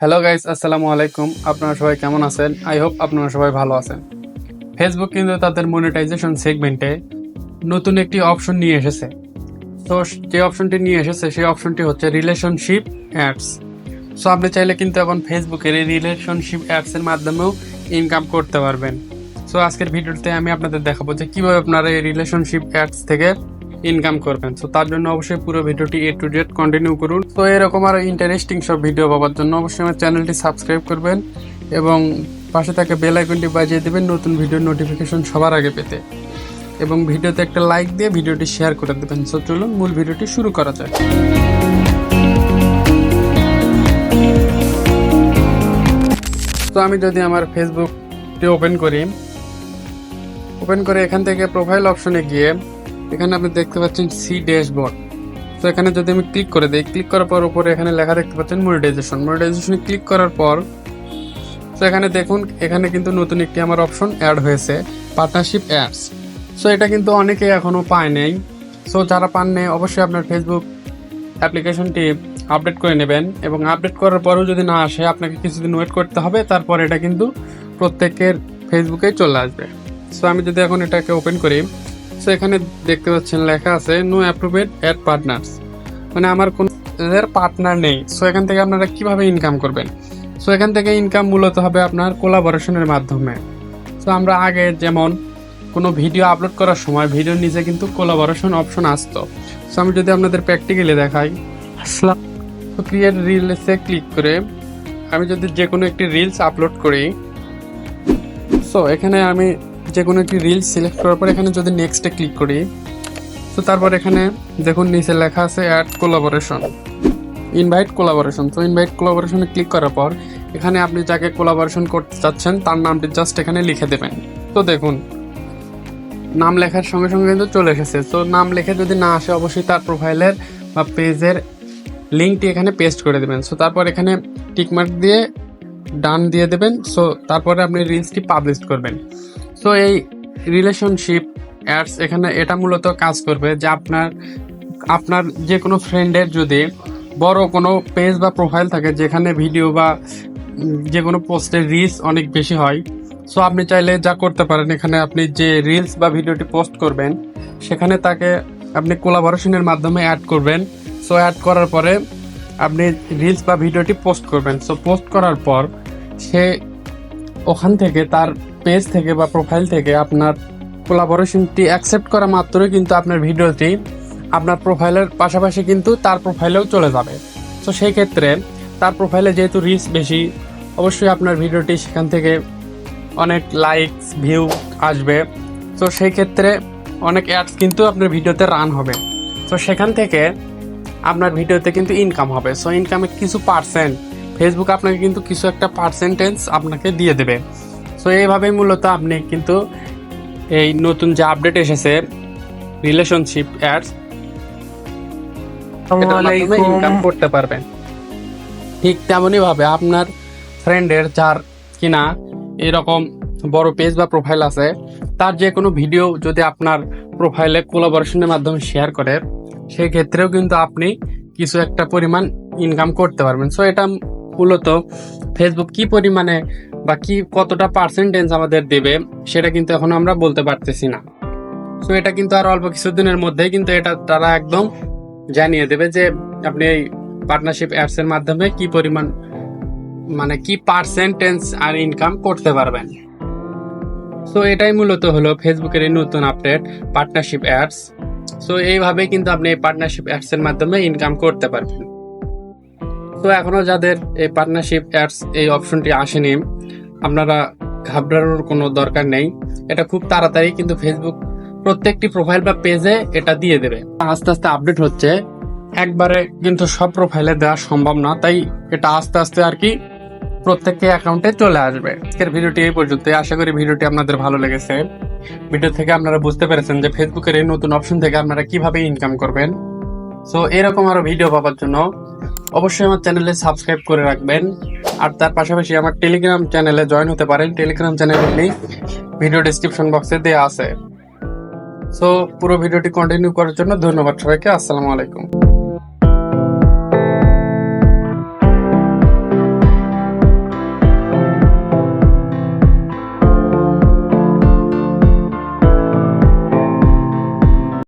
Hello guys আসসালামু আলাইকুম। আপনারা সবাই কেমন আছেন? আই হোপ আপনারা সবাই ভালো আছেন। ফেসবুক কিন্তু তাদের মনিটাইজেশন সেগমেন্টে নতুন একটি অপশন নিয়ে এসেছে। তো যে অপশনটি নিয়ে এসেছে, সেই অপশনটি হচ্ছে রিলেশনশিপ অ্যাডস সো আপনি চাইলে কিন্তু এখন ফেসবুকের এই রিলেশনশিপ অ্যাডসের মাধ্যমেও ইনকাম করতে পারবেন। সো আজকের ভিডিওতে আমি আপনাদের দেখাবো যে কীভাবে আপনারা এই রিলেশনশিপ অ্যাডস থেকে ইনকাম করবেন। তো তার জন্য অবশ্যই পুরো ভিডিওটি এ টু ডেট কন্টিনিউ করুন। তো এরকম আরও ইন্টারেস্টিং সব ভিডিও পাওয়ার জন্য অবশ্যই আমার চ্যানেলটি সাবস্ক্রাইব করবেন এবং পাশে থাকা বেল আইকনটি বাজিয়ে দেবেন নতুন ভিডিওর নোটিফিকেশন সবার আগে পেতে। এবং ভিডিওতে একটা লাইক দিয়ে ভিডিওটি শেয়ার করে দেবেন। সো চলুন মূল ভিডিওটি শুরু করা যায় তো আমি যদি আমার ফেসবুকটি ওপেন করি ওপেন করে এখান থেকে প্রোফাইল অপশনে গিয়ে এখানে আপনি দেখতে পাচ্ছেন সি ড্যাশবোর্ড। তো এখানে যদি আমি ক্লিক করে দিই, ক্লিক করার পর উপরে এখানে লেখা দেখতে পাচ্ছেন মনিটাইজেশন। মনিটাইজেশনে ক্লিক করার পর, তো এখানে দেখুন, এখানে কিন্তু নতুন একটি আমার অপশন অ্যাড হয়েছে, পার্টনারশিপ অ্যাডস। সো এটা কিন্তু অনেকেই এখনও পায় নেই। সো যারা পান নেই, অবশ্যই আপনার ফেসবুক অ্যাপ্লিকেশনটি আপডেট করে নেবেন এবং আপডেট করার পরেও যদি না আসে, আপনাকে কিছুদিন ওয়েট করতে হবে, তারপর এটা কিন্তু প্রত্যেকের ফেসবুকেই চলে আসবে। সো আমি যদি এখন এটাকে ওপেন করি সো এখানে দেখতে পাচ্ছেন লেখা আছে নো অ্যাপ্রুভেড অ্যাড পার্টনার্স মানে আমার কোনো পার্টনার নেই। সো এখান থেকে আপনারা কীভাবে ইনকাম করবেন? সো এখান থেকে ইনকাম মূলত হবে আপনার কোলাবোরেশনের মাধ্যমে। সো আমরা আগে যেমন কোনো ভিডিও আপলোড করার সময় ভিডিওর নিচে কিন্তু কোলাবোরেশন অপশন আসতো। সো আমি যদি আপনাদের প্র্যাকটিক্যালি দেখাই। আসলাম তো ক্রিয়েট রিলসে ক্লিক করে আমি যদি যে কোনো একটি রিলস আপলোড করি। সো এখানে আমি যে কোনো একটি রিলস সিলেক্ট করার পর এখানে যদি নেক্সটে ক্লিক করি, তো তারপর এখানে দেখুন নিচে লেখা আছে অ্যাড কোলাবোরেশন ইনভাইট কোলাবোরেশন তো ইনভাইট কোলাবোরেশনে ক্লিক করার পর এখানে আপনি যাকে কোলাবোরেশন করতে চাচ্ছেন, তার নামটি জাস্ট এখানে লিখে দেবেন। তো দেখুন, নাম লেখার সঙ্গে সঙ্গে কিন্তু চলে এসেছে। তো নাম লেখে যদি না আসে, অবশ্যই তার প্রোফাইলের বা পেজের লিঙ্কটি এখানে পেস্ট করে দেবেন। সো তারপর এখানে টিকমার্ক দিয়ে ডান দিয়ে দেবেন। সো তারপরে আপনি রিলসটি পাবলিশ করবেন। সো এই রিলেশনশিপ অ্যাডস এখানে এটা মূলত কাজ করবে যে আপনার আপনার যে কোনো ফ্রেন্ডের যদি বড় কোনো পেজ বা প্রোফাইল থাকে যেখানে ভিডিও বা যে কোনো পোস্টের রিলস অনেক বেশি হয় সো আপনি চাইলে যা করতে পারেন, এখানে আপনি যে রিলস বা ভিডিওটি পোস্ট করবেন, সেখানে তাকে আপনি কোলাবোরেশনের মাধ্যমে অ্যাড করবেন সো অ্যাড করার পরে আপনি রিলস বা ভিডিওটি পোস্ট করবেন সো পোস্ট করার পর সে ওখান থেকে তার পেজ থেকে বা প্রোফাইল থেকে আপনার কোলাবোরেশনটি অ্যাকসেপ্ট করা মাত্রই কিন্তু আপনার ভিডিওটি আপনার প্রোফাইলের পাশাপাশি কিন্তু তার প্রোফাইলেও চলে যাবে। তো সেই ক্ষেত্রে তার প্রোফাইলে যেহেতু রিচ বেশি, অবশ্যই আপনার ভিডিওটি সেখান থেকে অনেক লাইকস ভিউ আসবে। তো সেই ক্ষেত্রে অনেক অ্যাডস কিন্তু আপনার ভিডিওতে রান হবে। তো সেখান থেকে আপনার ভিডিওতে কিন্তু ইনকাম হবে। সো ইনকামে কিছু পার্সেন্ট ফেসবুক আপনাকে কিন্তু কিছু একটা পার্সেন্টেজ আপনাকে দিয়ে দেবে। সো এইভাবেই মূলত আপনি কিন্তু এই নতুন যে আপডেট এসেছে রিলেশনশিপ অ্যাডস ইনকাম করতে পারবেন। ঠিক তেমনই ভাবে আপনার ফ্রেন্ডের যার কিনা এরকম বড় পেজ বা প্রোফাইল আছে তার যে কোনো ভিডিও যদি আপনার প্রোফাইলে কোলাবোরেশনের মাধ্যমে শেয়ার করে সেই ক্ষেত্রেও কিন্তু আপনি কিছু একটা পরিমাণ ইনকাম করতে পারবেন। সো এটা মূলত ফেসবুক কি পরিমাণে বা কি কতটা পার্সেন্টেজ আমাদের দেবে, সেটা কিন্তু এখন আমরা বলতে পারতেছি না। সো এটা কিন্তু আর অল্প কিছুদিনের মধ্যেই কিন্তু এটা তারা একদম জানিয়ে দেবে যে, আপনি এই পার্টনারশিপ অ্যাপস এর মাধ্যমে কি পরিমাণ মানে কি পার্সেন্টেজ আর ইনকাম করতে পারবেন। সো এটাই মূলত হলো ফেসবুকের এই নতুন আপডেট পার্টনারশিপ অ্যাপস সো এইভাবে কিন্তু আপনি এই পার্টনারশিপ অ্যাডস এর মাধ্যমে ইনকাম করতে পারবেন। তো এখনও যাদের এই পার্টনারশিপ অ্যাপস এই অপশনটি আসেনি আপনারা ঘাবড়ানোর কোনো দরকার নেই। এটা খুব তাড়াতাড়ি কিন্তু ফেসবুক প্রত্যেকটি প্রোফাইল বা পেজে এটা দিয়ে দেবে। আস্তে আস্তে আপডেট হচ্ছে। একবারে কিন্তু সব প্রোফাইলে দেওয়া সম্ভব না, তাই এটা আস্তে আস্তে আর কি প্রত্যেককে অ্যাকাউন্টে চলে আসবে। আজকের ভিডিওটি এই পর্যন্ত আশা করি ভিডিওটি আপনাদের ভালো লেগেছে। ভিডিও থেকে আপনারা বুঝতে পেরেছেন যে ফেসবুকের এই নতুন অপশন থেকে আপনারা কীভাবে ইনকাম করবেন। সো এরকম আরও ভিডিও পাওয়ার জন্য অবশ্যই আমার চ্যানেলে সাবস্ক্রাইব করে রাখবেন। আর তার পাশাপাশি আমার টেলিগ্রাম চ্যানেলে জয়েন হতে পারেন। টেলিগ্রাম চ্যানেলের লিঙ্ক ভিডিও ডিসক্রিপশন বক্সে দেওয়া আছে। সো পুরো ভিডিওটি কন্টিনিউ করার জন্য ধন্যবাদ সবাইকে। আসসালামু আলাইকুম।